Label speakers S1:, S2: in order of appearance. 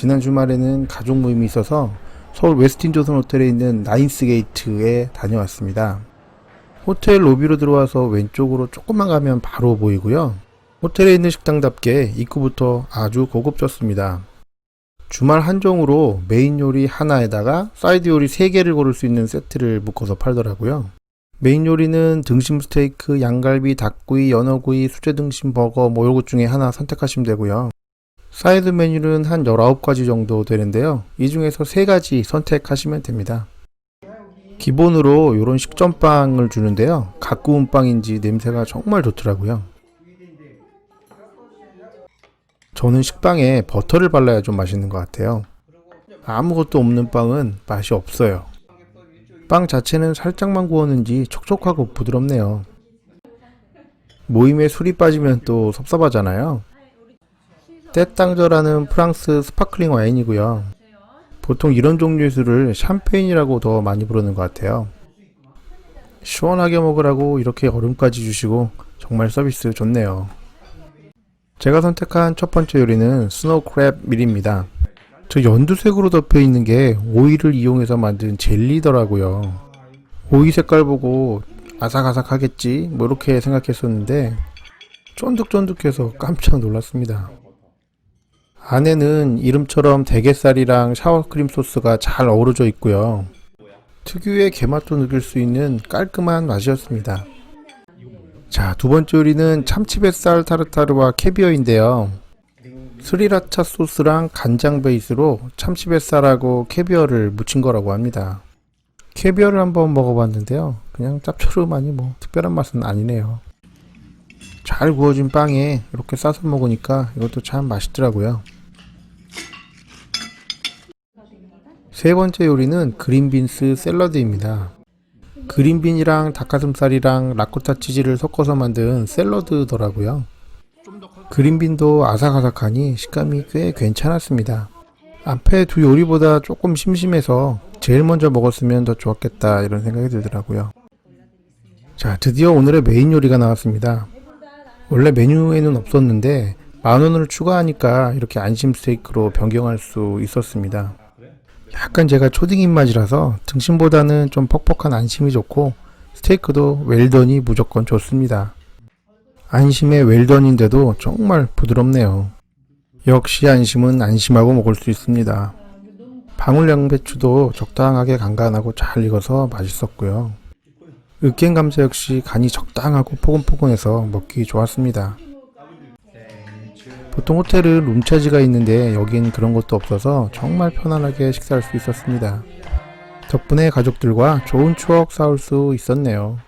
S1: 지난 주말에는 가족 모임이 있어서 서울 웨스틴 조선 호텔에 있는 나인스 게이트에 다녀왔습니다. 호텔 로비로 들어와서 왼쪽으로 조금만 가면 바로 보이고요. 호텔에 있는 식당답게 입구부터 아주 고급졌습니다. 주말 한정으로 메인 요리 하나에다가 사이드 요리 3개를 고를 수 있는 세트를 묶어서 팔더라고요. 메인 요리는 등심 스테이크, 양갈비, 닭구이, 연어구이, 수제 등심 버거 뭐 요것 중에 하나 선택하시면 되고요. 사이드 메뉴는 한 19가지 정도 되는데요. 이 중에서 3가지 선택하시면 됩니다. 기본으로 이런 식전빵을 주는데요. 갓 구운 빵인지 냄새가 정말 좋더라고요. 저는 식빵에 버터를 발라야 좀 맛있는 것 같아요. 아무것도 없는 빵은 맛이 없어요. 빵 자체는 살짝만 구웠는지 촉촉하고 부드럽네요. 모임에 술이 빠지면 또 섭섭하잖아요. 떼땅저라는 프랑스 스파클링 와인이고요. 보통 이런 종류의 술을 샴페인이라고 더 많이 부르는 것 같아요. 시원하게 먹으라고 이렇게 얼음까지 주시고 정말 서비스 좋네요. 제가 선택한 첫 번째 요리는 스노우 크랩 밀입니다. 저 연두색으로 덮여 있는 게 오이를 이용해서 만든 젤리더라고요. 오이 색깔 보고 아삭아삭하겠지 뭐 이렇게 생각했었는데 쫀득쫀득해서 깜짝 놀랐습니다. 안에는 이름처럼 대게살이랑 샤워크림 소스가 잘 어우러져 있고요. 특유의 게맛도 느낄 수 있는 깔끔한 맛이었습니다. 자, 두 번째 요리는 참치뱃살 타르타르와 캐비어인데요. 스리라차 소스랑 간장 베이스로 참치뱃살하고 캐비어를 무친 거라고 합니다. 캐비어를 한번 먹어봤는데요. 그냥 짭조름하니 뭐 특별한 맛은 아니네요. 잘 구워진 빵에 이렇게 싸서 먹으니까 이것도 참 맛있더라고요. 세 번째 요리는 그린빈스 샐러드입니다. 그린빈이랑 닭가슴살이랑 라코타 치즈를 섞어서 만든 샐러드더라고요. 그린빈도 아삭아삭하니 식감이 꽤 괜찮았습니다. 앞에 두 요리보다 조금 심심해서 제일 먼저 먹었으면 더 좋았겠다 이런 생각이 들더라고요. 자, 드디어 오늘의 메인 요리가 나왔습니다. 원래 메뉴에는 없었는데 만 원을 추가하니까 이렇게 안심 스테이크로 변경할 수 있었습니다. 약간 제가 초딩 입맛이라서 등심보다는 좀 퍽퍽한 안심이 좋고 스테이크도 웰던이 무조건 좋습니다. 안심의 웰던인데도 정말 부드럽네요. 역시 안심은 안심하고 먹을 수 있습니다. 방울 양배추도 적당하게 간간하고 잘 익어서 맛있었고요. 으깬 감자 역시 간이 적당하고 포근포근해서 먹기 좋았습니다. 보통 호텔은 룸차지가 있는데 여긴 그런 것도 없어서 정말 편안하게 식사할 수 있었습니다. 덕분에 가족들과 좋은 추억 쌓을 수 있었네요.